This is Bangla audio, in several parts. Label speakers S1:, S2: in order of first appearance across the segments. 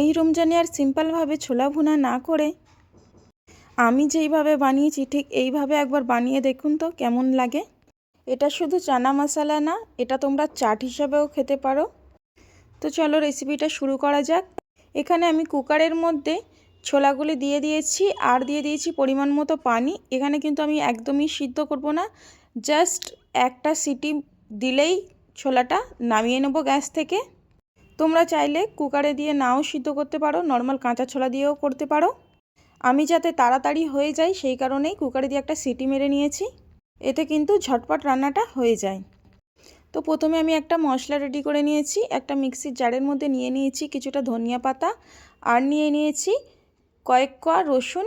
S1: এই রমজানে আর সিম্পলভাবে ছোলা ভুনা না করে। আমি যেইভাবে বানিয়েছি, ঠিক এইভাবে একবার বানিয়ে দেখুন তো কেমন লাগে। এটা শুধু চানা মশলা না, এটা তোমরা চাট হিসাবেও খেতে পারো। তো চলো রেসিপিটা শুরু করা যাক। এখানে আমি কুকারের মধ্যে ছোলাগুলি দিয়ে দিয়েছি, আর দিয়ে দিয়েছি পরিমাণ মতো পানি। এখানে কিন্তু আমি একদমই সিদ্ধ করব না, জাস্ট একটা সিটি দিলেই ছোলাটা নামিয়ে নেব গ্যাস থেকে। তোমরা চাইলে কুকারে দিয়ে নাও সিদ্ধ করতে পারো, নর্মাল কাঁচা ছোলা দিয়েও করতে পারো। আমি যাতে তাড়াতাড়ি হয়ে যায় সেই কারণেই কুকারে দিয়ে একটা সিটি মেরে নিয়েছি। এতে কিন্তু ঝটপট রান্নাটা হয়ে যায়। তো প্রথমে আমি একটা মশলা রেডি করে নিয়েছি, একটা মিক্সির জারের মধ্যে নিয়ে নিয়েছি কিছুটা ধনিয়া পাতা আর নিয়ে নিয়েছি কয়েক কোয়া রসুন।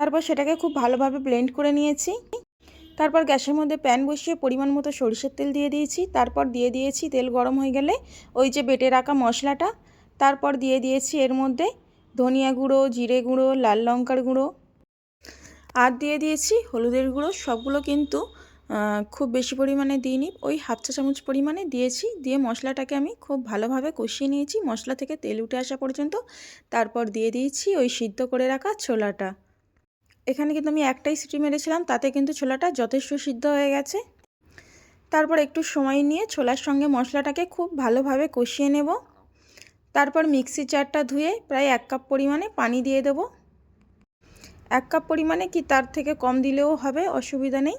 S1: তারপর সেটাকে খুব ভালোভাবে ব্লেন্ড করে নিয়েছি। তারপর গ্যাসের মধ্যে প্যান বসিয়ে পরিমাণ মতো সরিষার তেল দিয়ে দিয়েছি। তারপর দিয়ে দিয়েছি তেল গরম হয়ে গেলে ওই যে বেটে রাখা মশলাটা। তারপর দিয়ে দিয়েছি এর মধ্যে ধনিয়া গুঁড়ো, জিরে গুঁড়ো, লাল লঙ্কার গুঁড়ো। আর দিয়ে দিয়েছি হলুদের গুঁড়ো। সবগুলো কিন্তু খুব বেশি পরিমাণে দিইনি। ওই হাফ চা চামচ পরিমাণে দিয়েছি। দিয়ে মশলাটাকে আমি খুব ভালোভাবে কষিয়ে নিয়েছি। মশলা থেকে তেল উঠে আসা পর্যন্ত। তারপর দিয়ে দিয়েছি ওই সিদ্ধ করে রাখা ছোলাটা। এখানে কিন্তু আমি একটাই সিটি মেরেছিলাম, তাতে কিন্তু ছোলাটা যথেষ্ট সিদ্ধ হয়ে গেছে। তারপর একটু সময় নিয়ে ছোলার সঙ্গে মশলাটাকে খুব ভালোভাবে কষিয়ে নেব। তারপর মিক্সি চারটা ধুয়ে প্রায় এক কাপ পরিমাণে পানি দিয়ে দেব। এক কাপ পরিমাণে কি তার থেকে কম দিলেও হবে, অসুবিধা নেই।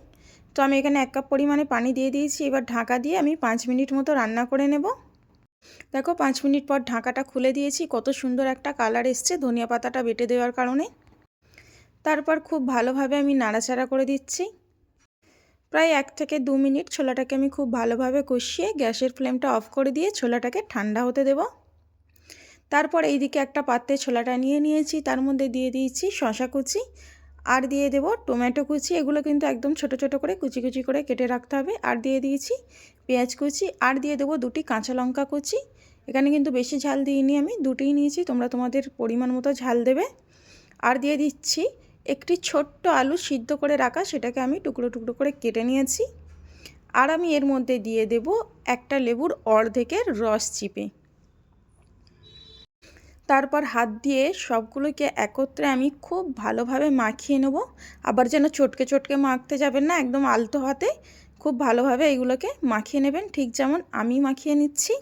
S1: তো আমি এখানে এক কাপ পরিমাণে পানি দিয়ে দিয়েছি, এবার ঢাকা দিয়ে আমি পাঁচ মিনিট মতো রান্না করে নেব। দেখো, পাঁচ মিনিট পর ঢাকাটা খুলে দিয়েছি, কত সুন্দর একটা কালার এসছে, ধনিয়া পাতাটা বেটে দেওয়ার কারণে। তারপর খুব ভালোভাবে আমি নাড়াচাড়া করে দিচ্ছি। প্রায় এক থেকে দু মিনিট ছোলাটাকে আমি খুব ভালোভাবে কষিয়ে গ্যাসের ফ্লেমটা অফ করে দিয়ে ছোলাটাকে ঠান্ডা হতে দেব। তারপর এইদিকে একটা পাত্রে ছোলাটা নিয়ে নিয়েছি, তার মধ্যে দিয়ে দিয়েছি শশা কুচি আর দিয়ে দেব টমেটো কুচি। এগুলো কিন্তু একদম ছোট ছোট করে কুচি কুচি করে কেটে রাখতে হবে। আর দিয়ে দিয়েছি পেঁয়াজ কুচি আর দিয়ে দেবো দুটি কাঁচা লঙ্কা কুচি। এখানে কিন্তু বেশি ঝাল দিইনি আমি, দুটিই নিয়েছি, তোমরা তোমাদের পরিমাণ মতো ঝাল দেবে। আর দিয়ে দিচ্ছি একটি ছোট্ট আলু সিদ্ধ করে রাখা, সেটাকে আমি টুকরো টুকরো করে কেটে নিয়েছি। আর আমি এর মধ্যে দিয়ে দেব একটা লেবুর অর্ধেকের রস চিপে। তারপর হাত দিয়ে সবগুলোকে একত্রে আমি খুব ভালোভাবে মাখিয়ে নেব। আবার যেন চটকে চটকে মাখতে যাবেন না, একদম আলতো হাতে, খুব ভালোভাবে এইগুলোকে মাখিয়ে নেবেন। ঠিক যেমন আমি মাখিয়ে নিচ্ছি।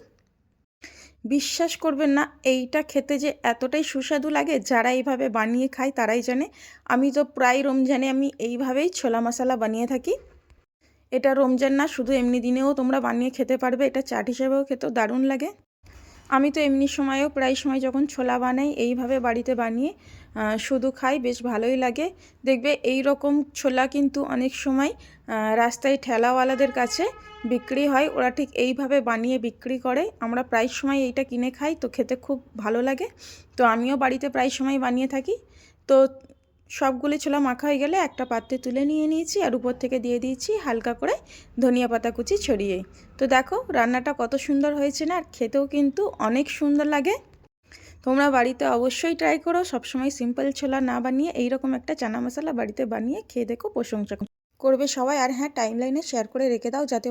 S1: বিশ্বাস করবেন না, এইটা খেতে যে এতটাই সুস্বাদু লাগে, যারা এইভাবে বানিয়ে খায় তারাই জানে। আমি তো প্রায় রমজানে আমি এইভাবেই ছোলা মশলা বানিয়ে থাকি। এটা রমজান না, শুধু এমনি দিনেও তোমরা বানিয়ে খেতে পারবে, এটা চাট হিসেবেও খেতেও দারুণ লাগে। আমি তো এমনি সময়েও প্রায় সময় যখন ছোলা বানাই, এইভাবে বাড়িতে বানিয়ে শুধু খাই, বেশ ভালোই লাগে। দেখবে এই রকম ছোলা কিন্তু অনেক সময় রাস্তায় ঠেলাওয়ালাদের কাছে বিক্রি হয়। ওরা ঠিক এইভাবে বানিয়ে বিক্রি করে। আমরা প্রায় সময় এইটা কিনে খাই, তো খেতে খুব ভালো লাগে। তো আমিও বাড়িতে প্রায় সময় বানিয়ে থাকি। তো সবগুলি ছোলা মাখা হয়ে গেলে একটা পাত্রে তুলে নিয়ে নিয়েছি আর উপর থেকে দিয়ে দিয়েছি হালকা করে ধনিয়া পাতা কুচি ছড়িয়ে। তো দেখো, রান্নাটা কত সুন্দর হয়েছে না, আর খেতেও কিন্তু অনেক সুন্দর লাগে। তোমরা বাড়িতে অবশ্যই ট্রাই করো, সবসময় সিম্পল ছোলা না বানিয়ে এইরকম একটা চানা মশলা বাড়িতে বানিয়ে খেয়ে দেখো প্রশংসা। করবে সবাই, আর হ্যাঁ টাইম লাইনে শেয়ার করে রেখে দাও যাতে